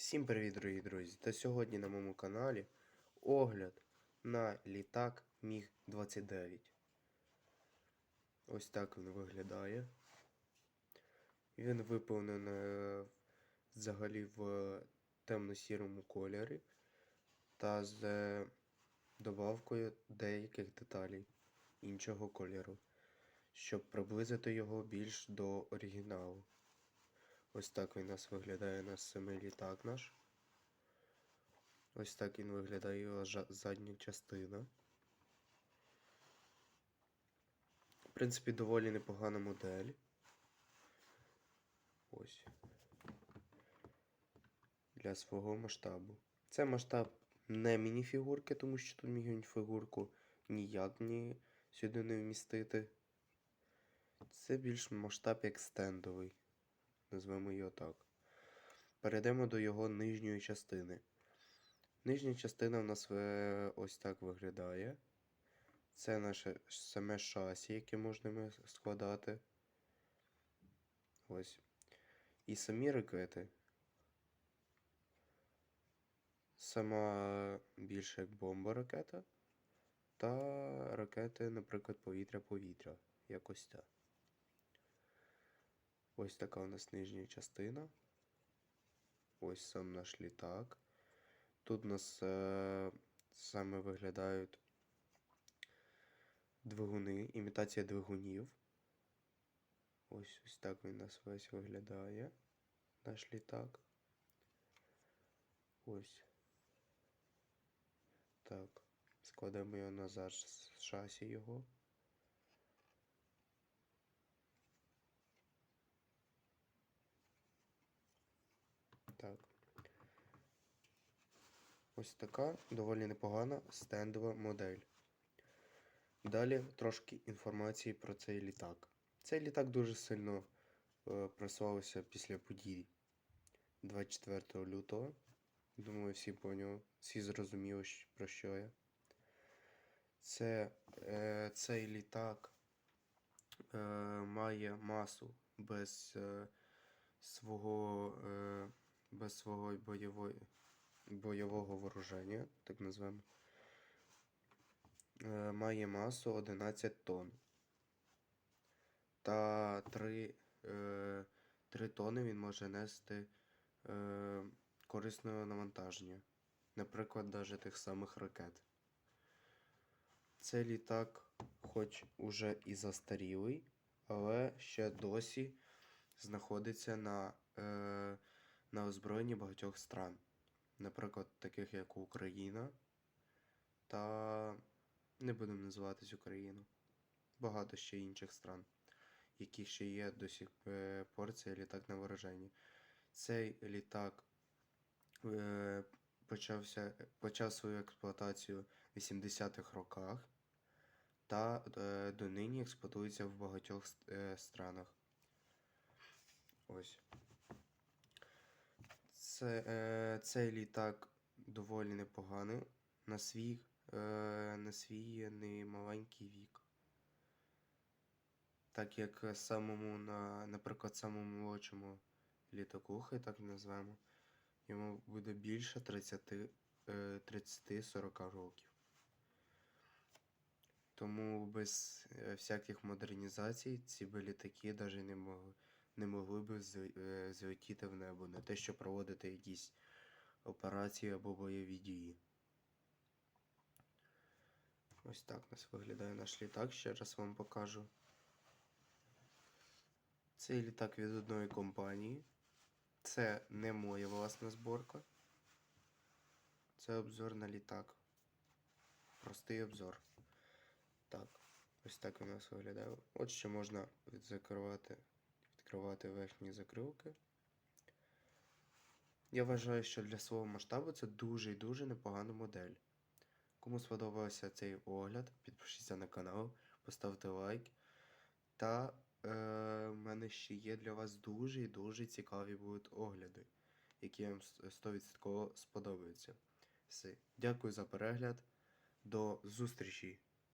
Всім привіт, дорогі друзі! Та сьогодні на моєму каналі огляд на літак Міг-29. Ось так він виглядає. Він виповнений е, взагалі в темно-сірому кольорі та з добавкою деяких деталей іншого кольору, щоб приблизити його більш до оригіналу. Ось так він у нас виглядає на самий літак наш. Ось так він виглядає його задня частина. В принципі, доволі непогана модель. Ось. Для свого масштабу. Це масштаб не мініфігурки, тому що тут мініфігурку ніяк ні сюди не вмістити. Це більш масштаб як стендовий. Назвемо його так. Перейдемо до його нижньої частини. Нижня частина в нас е, ось так виглядає. Це наше саме шасі, яке можна складати. Ось. І самі ракети. Сама більше як бомба ракета. Та ракети, наприклад, повітря-повітря. Якось так. Ось така у нас нижня частина. Ось сам наш літак. Тут у нас е, саме виглядають двигуни, імітація двигунів. Ось ось так він у нас весь виглядає. Наш літак. Ось. Так. Складемо його назад з шасі його. Так. Ось така доволі непогана стендова модель. Далі трошки інформації про цей літак. Цей літак дуже сильно е, просувався після подій 24 лютого. Думаю, всі поняли, всі зрозуміли, про що я. Це, е, цей літак е, має масу без е, свого, е, без свого бойової, бойового вооруження, так назвемо. Е, має масу 11 тонн. Та 3, е, 3 тонни він може нести е, корисного навантаження. Наприклад, навіть тих самих ракет. Цей літак, хоч уже і застарілий, але ще досі знаходиться на, е, на озброєнні багатьох стран. Наприклад, таких як Україна та не будемо називатись Україну. Багато ще інших стран, які ще є до сих е, пор цей літак на вооруженні. Цей літак е, почався, почав свою експлуатацію в 80-х роках та е, донині експлуатується в багатьох е, странах. Ось. Це, е, цей літак доволі непоганий на свій, е, на свій немаленький вік. Так як самому, на, наприклад, самому молодшому літаку, хай так назвемо, йому буде більше 30, е, 30-40 років. Тому без е, всяких модернізацій ці би літаки навіть не могли, не могли е, злетіти в небо, не те, що проводити якісь операції або бойові дії. Ось так у нас виглядає наш літак, ще раз вам покажу. Цей літак від одної компанії. Це не моя власна зборка. Це обзор на літак. Простий обзор. Так, ось так у нас виглядає. От ще можна відзакривати, відкривати верхні закривки. Я вважаю, що для свого масштабу це дуже і дуже непогана модель. Кому сподобався цей огляд, підпишіться на канал, поставте лайк. Та е, в мене ще є для вас дуже і дуже цікаві будуть огляди, які вам 100% сподобаються. Дякую за перегляд. До зустрічі!